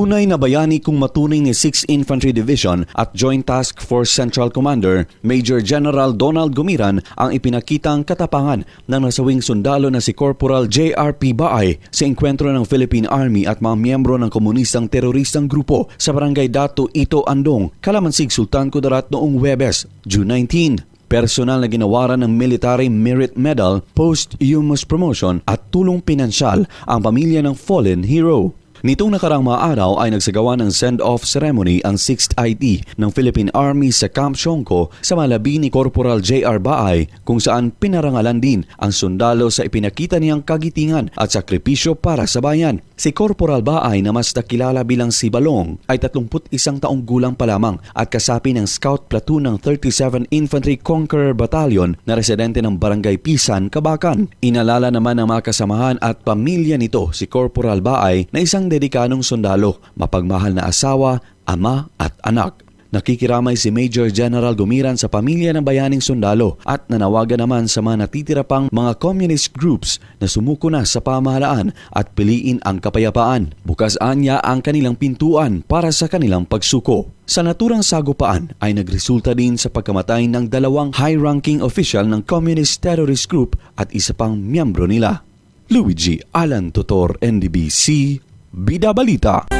Tunay na bayani kung matunay ni 6th Infantry Division at Joint Task Force Central Commander Major General Donald Gumiran ang ipinakitang katapangan ng nasawing sundalo na si Corporal J.R.P. Baay sa enkwentro ng Philippine Army at mga miyembro ng komunistang teroristang grupo sa barangay Dato Ito Andong, Kalamansig, Sultan Kudarat noong Webes, June 19. Personal na ginawaran ng Military Merit Medal, Posthumous Promotion at tulong pinansyal ang pamilya ng fallen hero. Nitong nakarang mga araw ay nagsagawa ng send-off ceremony ang 6th IT ng Philippine Army sa Camp Shongko sa malabi ni Corporal J.R. Baay kung saan pinarangalan din ang sundalo sa ipinakita niyang kagitingan at sakripisyo para sa bayan. Si Corporal Baay na mas nakilala bilang si Balong ay 31 taong gulang pa lamang at kasapi ng Scout Platoon ng 37 Infantry Conqueror Battalion na residente ng Barangay Pisan, Kabakan. Inalala naman ng mga kasamahan at pamilya nito si Corporal Baay na isang dedikanong sundalo, mapagmahal na asawa, ama at anak. Nakikiramay si Major General Gumiran sa pamilya ng bayaning sundalo at nanawagan naman sa mga natitira pang mga communist groups na sumuko na sa pamahalaan at piliin ang kapayapaan. Bukas anya ang kanilang pintuan para sa kanilang pagsuko. Sa naturang sagupaan ay nagresulta din sa pagkamatay ng dalawang high-ranking official ng communist terrorist group at isa pang miyembro nila. Luigi Alan Totor, NDBC, Bida Balita.